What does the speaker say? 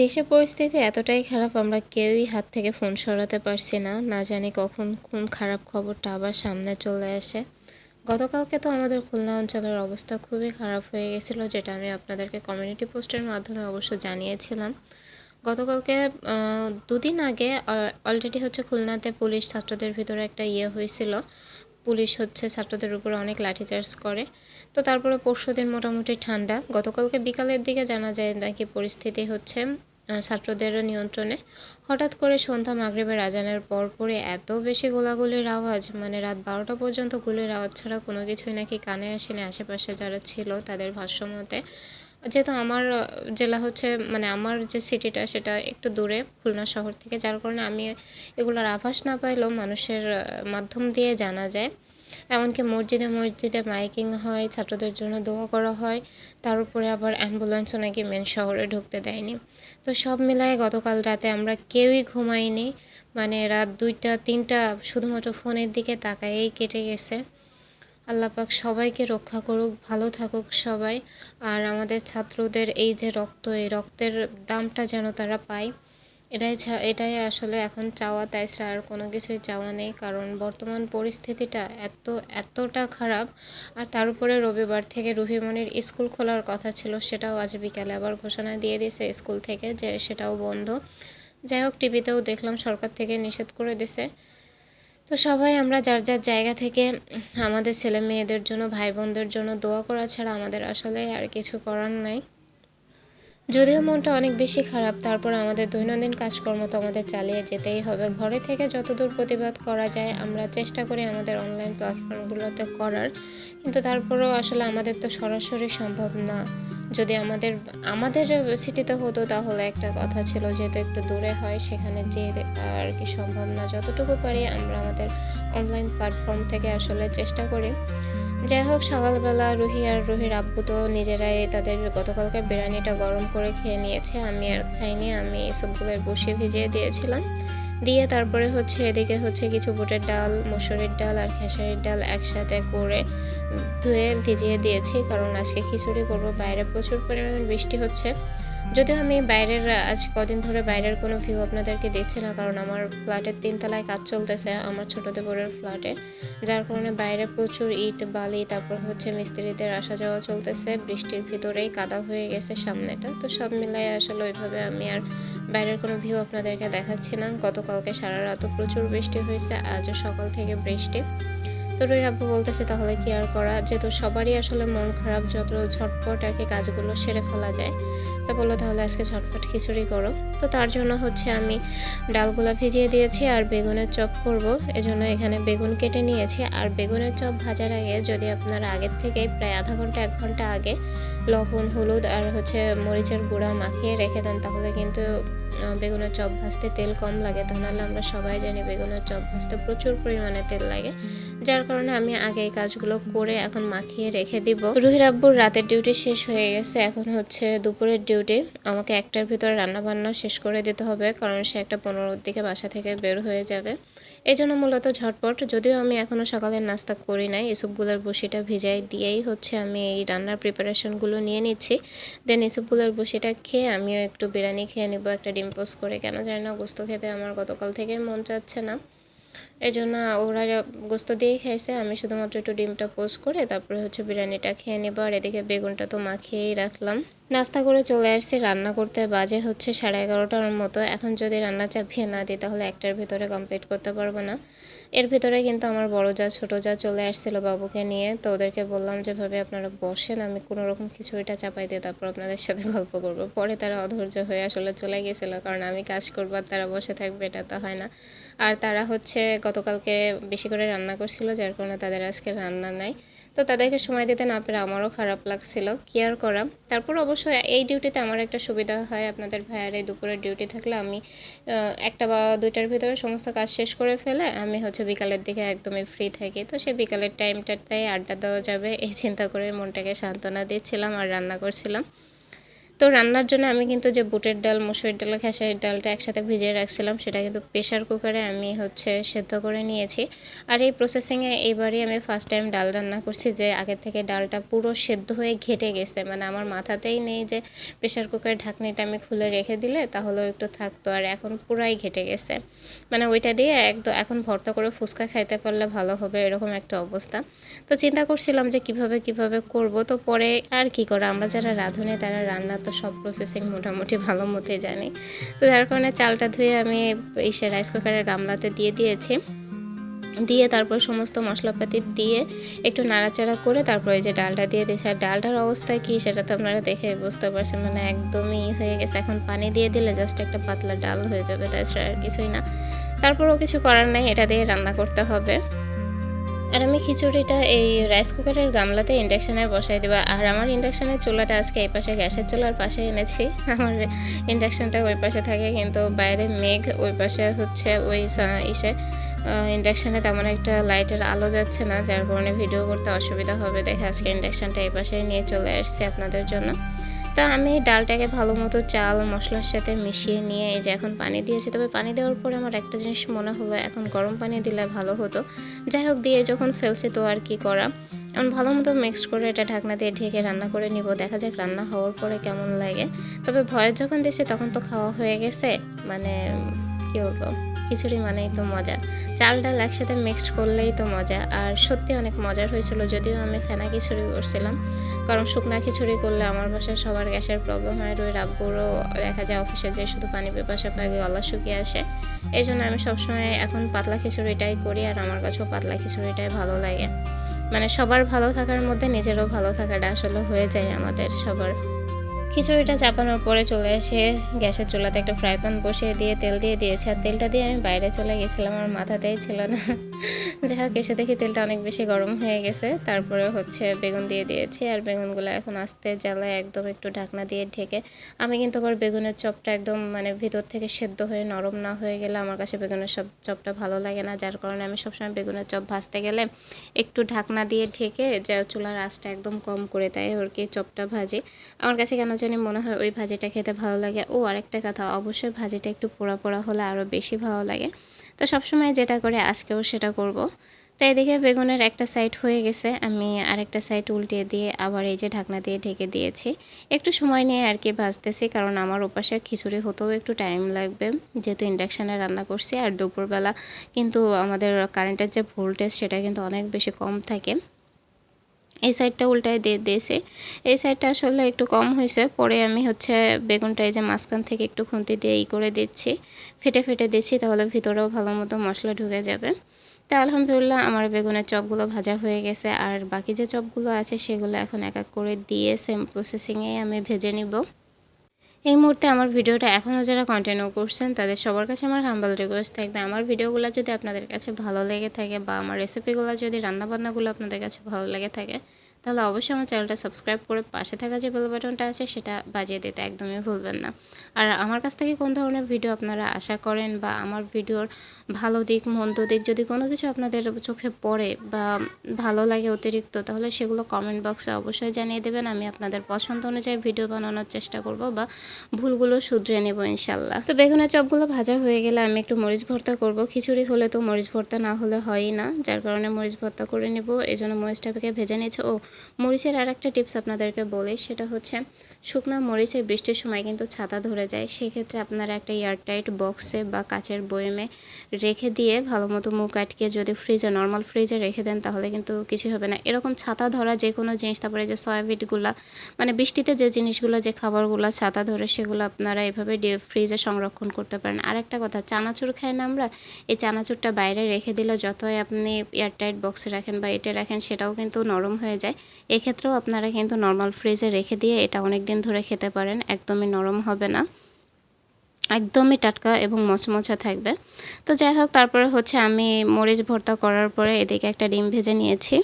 দেশের পরিস্থিতি এতটাই খারাপ, আমরা কেউই হাত থেকে ফোন সরাতে পারছি না। না জানি কখন কোন খারাপ খবরটা আবার সামনে চলে আসে। গতকালকে তো আমাদের খুলনা অঞ্চলের অবস্থা খুবই খারাপ হয়ে গেছিল, যেটা আমি আপনাদেরকে কমিউনিটি পোস্টের মাধ্যমে অবশ্য জানিয়েছিলাম। গতকালকে দুদিন আগে অলরেডি হচ্ছে খুলনাতে পুলিশ ছাত্রদের ভিতরে একটা ইয়ে হয়েছিল। পুলিশ হচ্ছে ছাত্রদের উপর অনেক লাঠিচার্জ করে। তো তারপরে পরশু দিন মোটামুটি ঠান্ডা। গতকালকে বিকালের দিকে জানা যায় নাকি পরিস্থিতি হচ্ছে ছাত্রদের নিয়ন্ত্রণে। হঠাৎ করে সন্ধ্যা মাগরীবের আজানের পরপরই এত বেশি গোলাগুলির আওয়াজ মানে রাত বারোটা পর্যন্ত গুলির আওয়াজ ছাড়া কোনো কিছুই নাকি কানে আসেনি আশেপাশে যারা ছিল তাদের ভাষ্য মতে যেহেতু আমার জেলা হচ্ছে মানে আমার যে সিটিটা সেটা একটু দূরে, খুলনা শহর থেকে, যার কারণে আমি এগুলোর আভাস না পাইলেও মানুষের মাধ্যম দিয়ে জানা যায়। এমনকি মসজিদে মসজিদে মাইকিং হয়, ছাত্রদের জন্য দোয়া করা হয়, তার উপরে আবার অ্যাম্বুলেন্সও নাকি মেন শহরে ঢুকতে দেয়নি। তো সব মিলায় গতকাল রাতে আমরা কেউই ঘুমাইনি মানে রাত দুইটা, তিনটা, শুধুমাত্র ফোনের দিকে তাকায়েই কেটে গেছে। আল্লাপাক সবাইকে রক্ষা করুক, ভালো থাকুক সবাই। আর আমাদের ছাত্রদের এই যে রক্ত, এই রক্তের দামটা যেন তারা পায়, এটাই এটাই আসলে এখন চাওয়া। তাই আর কোনো কিছুই চাওয়া নেই, কারণ বর্তমান পরিস্থিতিটা এত, এতটা খারাপ। আর তার উপরে রবিবার থেকে রুহিমণির স্কুল খোলার কথা ছিল, সেটাও আজ বিকালে আবার ঘোষণা দিয়ে দিয়েছে স্কুল থেকে যে সেটাও বন্ধ। যাই হোক, টিভিতেও দেখলাম সরকার থেকে নিষেধ করে দিছে তো সবাই আমরা যার যার জায়গা থেকে আমাদের ছেলে মেয়েদের জন্য ভাই বোনদের জন্য দোয়া করা ছাড়া আমাদের আসলে আর কিছু করার নাই। যদিও মনটা অনেক বেশি খারাপ, তারপর আমাদের দৈনন্দিন কাজকর্ম তো আমাদের চালিয়ে যেতেই হবে। ঘরে থেকে যতদূর প্রতিবাদ করা যায়, আমরা চেষ্টা করি আমাদের অনলাইন প্ল্যাটফর্মগুলোতে করার, কিন্তু তারপরেও আসলে আমাদের তো সরাসরি সম্ভব না। যদি আমাদের আমাদের সিটিতে হতো তাহলে একটা কথা ছিল যেহেতু একটু দূরে হয়, সেখানে যে আর কি সম্ভব না। যতটুকু পারি আমরা আমাদের অনলাইন প্ল্যাটফর্ম থেকে আসলে চেষ্টা করি। যাই হোক, সকালবেলা রুহি আর রুহির আব্বু তো নিজেরাই তাদের গতকালকে বিরিয়ানিটা গরম করে খেয়ে নিয়েছে। আমি আর খাইনি, আমি সবগুলোর বসে ভিজিয়ে দিয়েছিলাম। দিয়ে তারপরে হচ্ছে এদিকে হচ্ছে কিছু বুটের ডাল, মসুরের ডাল আর খেসারির ডাল একসাথে করে ধুয়ে ভিজিয়ে দিয়েছি। কারণ আজকে খিচুড়ি করব, বাইরে প্রচুর পরিমাণে বৃষ্টি হচ্ছে। যদিও আমি বাইরের আজ কদিন ধরে বাইরের কোনো ভিউ আপনাদেরকে দিচ্ছি না, কারণ আমার ফ্ল্যাটের তিনতলায় কাজ চলতেছে, আমার ছোটো দেবরের ফ্ল্যাটে যার কারণে বাইরে প্রচুর ইট, বালি, তারপর হচ্ছে মিস্ত্রিদের আসা যাওয়া চলতেছে, বৃষ্টির ভিতরেই কাদা হয়ে গেছে সামনেটা। তো সব মিলাই আসলে ওইভাবে আমি আর বাইরের কোনো ভিউ আপনাদেরকে দেখাচ্ছি না। গতকালকে সারা রাতও প্রচুর বৃষ্টি হয়েছে, আজও সকাল থেকে বৃষ্টি। তো আব্বু বলতেছে তাহলে কি আর করা, যেহেতু সবারই আসলে মন খারাপ, যত ঝটপট আর কি কাজগুলো সেরে ফেলা যায়, তো বলল তাহলে আজকে ঝটপট খিচুড়ি করো। তো তার জন্য হচ্ছে আমি ডালগুলো ভিজিয়ে দিয়েছি আর বেগুনের চপ করব। এজন্য এখানে বেগুন কেটে নিয়েছি আর বেগুনের চপ ভাজার আগে যদি আপনারা আগের থেকে প্রায় আধা ঘণ্টা, এক ঘণ্টা আগে লবণ, হলুদ আর হচ্ছে মরিচের গুঁড়া মাখিয়ে রেখে দেন, তাহলে কিন্তু বেগুনের চপ ভাজতে তেল কম লাগে, তা নাহলে আমরা সবাই জানি বেগুনের চপ ভাজতে প্রচুর পরিমাণে তেল লাগে। যার কারণে আমি আগে এই কাজগুলো করে এখন মাখিয়ে রেখে দিব। রুহির আব্বুর রাতের ডিউটি শেষ হয়ে গেছে, এখন হচ্ছে দুপুরের ডিউটি আমাকে একটার ভিতরে রান্না বান্না শেষ করে দিতে হবে, কারণ সে একটা পনেরোর দিকে বাসা থেকে বের হয়ে যাবে। এই জন্য মূলত ঝটপট, যদিও আমি এখনও সকালের নাস্তা করি নাই এসবগুলোর বসিটা ভিজাই দিয়েই হচ্ছে আমি এই রান্নার প্রিপারেশনগুলো নিয়ে নিচ্ছি। দেন এসবগুলোর বসিটা খেয়ে আমিও একটু বিরিয়ানি খেয়ে নেব, একটা ডিম পোস্ট করে কেন জানি না, গোস্ত খেতে আমার গতকাল থেকে মন চাচ্ছে না। এই জন্য ওরা গোস্ত দিয়েই খাইছে, আমি শুধুমাত্র একটু ডিমটা পোস্ট করে তারপরে হচ্ছে বিরিয়ানিটা খেয়ে নেব, আর এদিকে বেগুনটা তো মাখিয়েই রাখলাম। নাস্তা করে চলে আসছি, রান্না করতে বাজে হচ্ছে সাড়ে এগারোটার মতো। এখন যদি রান্না চাপিয়ে না দিই, তাহলে একটার ভেতরে কমপ্লিট করতে পারব না। এর ভিতরে কিন্তু আমার বড় যা, ছোট যা চলে আসছিল বাবুকে নিয়ে, তো ওদেরকে বললাম যেভাবে আপনারা বসেন, আমি কোনো রকম খিচুড়িটা চাপাই দিয়ে তারপর আপনাদের সাথে গল্প করব। পরে তারা অধৈর্য হয়ে আসলে চলে গেছিল, কারণ আমি কাজ করব আর তারা বসে থাকবে, এটা তো হয় না। আর তারা হচ্ছে গতকালকে বেশি করে রান্না করছিল, যার কারণে তাদের আজকে রান্না নাই। তো তাদেরকে সময় দিতে না পেরে আমারও খারাপ লাগছিল কেয়ার করা তারপর অবশ্য এই ডিউটিতে আমার একটা সুবিধা হয়, আপনাদের ভাইয়ার এই দুপুরের ডিউটি থাকলে আমি একটা বা দুইটার ভিতরে সমস্ত কাজ শেষ করে ফেলে, আমি হচ্ছে বিকালের দিকে একদমই ফ্রি থাকি। তো সেই বিকালের টাইমটাতেই আড্ডা দেওয়া যাবে, এই চিন্তা করে মনটাকে সান্ত্বনা দিচ্ছিলাম আর রান্না করছিলাম। তো রান্নার জন্য আমি কিন্তু যে বুটের ডাল মুসুরির ডাল, খেসারির ডালটা একসাথে ভিজিয়ে রাখছিলাম, সেটা কিন্তু প্রেশার কুকারে আমি হচ্ছে সেদ্ধ করে নিয়েছি। আর এই প্রসেসিংয়ে এবারই আমি ফার্স্ট টাইম ডাল রান্না করছি যে আগের থেকে ডালটা পুরো সেদ্ধ হয়ে ঘেটে গেছে। মানে আমার মাথাতেই নেই যে প্রেশার কুকারের ঢাকনিটা আমি খুলে রেখে দিলে তাহলেও একটু থাকতো, আর এখন পুরাই ঘেটে গেছে। মানে ওইটা দিয়ে একদম এখন ভর্তা করে ফুচকা খাইতে পারলে ভালো হবে, এরকম একটা অবস্থা। তো চিন্তা করছিলাম যে কীভাবে কীভাবে করব? তো পরে আর কি করে? আমরা যারা রাঁধুনি তারা রান্না তো সব প্রসেসিং মোটামুটি ভালো মতোই জানি। তো যার কারণে চালটা ধুয়ে আমি ইসে রাইস কুকারের গামলাতে দিয়ে দিয়েছি। দিয়ে তারপর সমস্ত মশলাপাতি দিয়ে একটু নাড়াচাড়া করে তারপর যে ডালটা দিয়ে দিয়েছি। আর ডালটার অবস্থা কী সেটা তো আপনারা দেখে বুঝতে পারছেন মানে একদমই হয়ে গেছে। এখন পানি দিয়ে দিলে জাস্ট একটা পাতলা ডাল হয়ে যাবে, তাছাড়া আর কিছুই না। তারপরও কিছু করার নাই, এটা দিয়ে রান্না করতে হবে। আর আমি খিচুড়িটা এই রাইস কুকারের গামলাতে ইন্ডাকশানে বসাই দেবো। আর আমার ইন্ডাকশানের চুলাটা আজকে এই পাশে গ্যাসের চুলার পাশে এনেছি। আমার ইন্ডাকশানটা ওই পাশে থাকে, কিন্তু বাইরে মেঘ ওই পাশে হচ্ছে ওই ইসে ইন্ডাকশানে তেমন একটা লাইটের আলো যাচ্ছে না, যার কারণে ভিডিও করতে অসুবিধা হবে। দেখে আজকে ইন্ডাকশানটা এই পাশে নিয়ে চলে আসছি আপনাদের জন্য। তা আমি ডালটাকে ভালো মতো চাল, মশলার সাথে মিশিয়ে নিয়ে এই যে এখন পানি দিয়েছি। তবে পানি দেওয়ার পরে আমার একটা জিনিস মনে হলো, এখন গরম পানি দিলে ভালো হতো। যাই হোক, দিয়ে যখন ফেলছে তো আর কি করা। এখন ভালো মতো মিক্সড করে এটা ঢাকনা দিয়ে ঢেকে রান্না করে নিব। দেখা যাক রান্না হওয়ার পরে কেমন লাগে। তবে ভয়ের যখন দিয়েছি তখন তো খাওয়া হয়ে গেছে। মানে কি বলব? খিচুড়ি মানেই তো মজা। চাল ডাল একসাথে মিক্সড করলেই তো মজা। আর সত্যি অনেক মজার হয়েছিল, যদিও আমি ফেনা খিচুড়ি করছিলাম। কারণ শুকনা খিচুড়ি করলে আমার বাসায় সবার গ্যাসের প্রবলেম হয় ওই রাব্বুরও দেখা যায় অফিসে যে শুধু পানি পেপাসা পায় গলা শুকিয়ে আসে। এই জন্য আমি সবসময় এখন পাতলা খিচুড়িটাই করি আর আমার কাছেও পাতলা খিচুড়িটাই ভালো লাগে। মানে সবার ভালো থাকার মধ্যে নিজেরও ভালো থাকাটা আসলে হয়ে যায় আমাদের সবার। খিচুড়িটা চাপানোর পরে চলে এসে গ্যাসের চুলাতে একটা ফ্রাই প্যান বসিয়ে দিয়ে তেল দিয়ে দিয়েছে। আর তেলটা দিয়ে আমি বাইরে চলে গেছিলাম, আমার মাথাতেই ছিল না। যাই হোক, এসে দেখি তেলটা অনেক বেশি গরম হয়ে গেছে। তারপরে হচ্ছে বেগুন দিয়ে দিয়েছি, আর বেগুনগুলো এখন আস্তে জ্বালায় একদম একটু ঢাকনা দিয়ে ঢেকে। আমি কিন্তু আবার বেগুনের চপটা একদম মানে ভিতর থেকে সেদ্ধ হয়ে নরম না হয়ে গেলে আমার কাছে বেগুনের সব চপটা ভালো লাগে না, যার কারণে আমি সবসময় বেগুনের চপ ভাজতে গেলে একটু ঢাকনা দিয়ে ঢেকে যা চুলার আঁচটা একদম কম করে দেয় ওর কি, চপটা ভাজি। আমার কাছে কেন জানি মনে হয় ওই ভাজিটা খেতে ভালো লাগে। ও, আরেকটা কথা, অবশ্যই ভাজিটা একটু পোড়া পোড়া হলে আরও বেশি ভালো লাগে। তো সবসময় যেটা করে আজকেও সেটা করব। তো এদিকে বেগুনের একটা সাইড হয়ে গেছে, আমি আরেকটা সাইড উল্টিয়ে দিয়ে আবার এই যে ঢাকনা দিয়ে ঢেকে দিয়েছি। একটু সময় নিয়ে আর কি ভাজতেছি, কারণ আমার ওপাশে খিচুড়ি হতেও একটু টাইম লাগবে। যেহেতু ইন্ডাকশানে রান্না করছি, আর দুপুরবেলা কিন্তু আমাদের কারেন্টের যে ভোল্টেজ সেটা কিন্তু অনেক বেশি কম থাকে। এই সাইডটা উল্টায় দিয়ে দিয়েছি। এই সাইডটা আসলে একটু কম হয়েছে, পরে আমি হচ্ছে বেগুনটা এই যে মাঝখান থেকে একটু খুন্তি দিয়ে ই করে দিচ্ছি, ফেটে ফেটে দিচ্ছি, তাহলে ভিতরেও ভালো মতো মশলা ঢুকে যাবে। তা আলহামদুলিল্লাহ আমার বেগুনের চপগুলো ভাজা হয়ে গেছে, আর বাকি যে চপগুলো আছে সেগুলো এখন এক এক করে দিয়ে সেম প্রসেসিংয়ে আমি ভেজে নিব। এই মুহূর্তে আমার ভিডিওটা এখনও যারা কন্টিনিউ করছেন, তাদের সবার কাছে আমার হাম্বাল রিকোয়েস্ট থাকবে। আমার ভিডিওগুলো যদি আপনাদের কাছে ভালো লেগে থাকে বা আমার রেসিপিগুলো যদি রান্নাবান্নাগুলো আপনাদের কাছে ভালো লেগে থাকে তাহলে অবশ্যই আমার চ্যানেলটা সাবস্ক্রাইব করে পাশে থাকা যে বেল বাটনটা আছে, সেটা বাজিয়ে দিতে একদমই ভুলবেন না। আর আমার কাছ থেকে কোন ধরনের ভিডিও আপনারা আশা করেন বা আমার ভিডিওর ভালো দিক, মন্দ দিক যদি কোনো কিছু আপনাদের চোখে পড়ে বা ভালো লাগে অতিরিক্ত, তাহলে সেগুলো কমেন্ট বক্সে অবশ্যই জানিয়ে দেবেন। আমি আপনাদের পছন্দ অনুযায়ী ভিডিও বানানোর চেষ্টা করব বা ভুলগুলো শুধরে নেব ইনশাল্লাহ। তো বেগুনের চপগুলো ভাজা হয়ে গেলে আমি একটু মরিচ ভর্তা করব। খিচুড়ি হলে তো মরিচ ভর্তা না হলে হয়ই না, যার কারণে মরিচ ভর্তা করে নেব। এই জন্য মরিচটাকে ভেজে নিয়েছে। ও মরিচের আর একটা টিপস আপনাদেরকে বলি, সেটা হচ্ছে শুকনো মরিচে বৃষ্টির সময় কিন্তু ছাতা ধরে যায়। সেক্ষেত্রে আপনারা একটা এয়ারটাইট বক্সে বা কাচের বয়েমে রেখে দিয়ে ভালো মতো মুখ আটকে যদি ফ্রিজে, নর্মাল ফ্রিজে রেখে দেন, তাহলে কিন্তু কিছু হবে না। এরকম ছাতা ধরা যে কোনো জিনিস, তারপরে যে সয়াবিটগুলো মানে বৃষ্টিতে যে জিনিসগুলো, যে খাবারগুলো ছাতা ধরে, সেগুলো আপনারা এভাবে ফ্রিজে সংরক্ষণ করতে পারেন। আর একটা কথা, চানাচুর খাই না আমরা? এই চানাচুরটা বাইরে রেখে দিলে যতই আপনি এয়ারটাইট বক্সে রাখেন বা এটে রাখেন, সেটাও কিন্তু নরম হয়ে যায়। এক্ষেত্রেও আপনারা কিন্তু নর্মাল ফ্রিজে রেখে দিয়ে এটা অনেক দিন ধরে খেতে পারেন, একদমই নরম হবে না। একদমই টাটকা এবং মচমচা থাকবে। তো যাই হোক, তারপরে হচ্ছে আমি মরিচ ভর্তা করার পরে এদিকে একটা ডিম ভেজে নিয়েছি।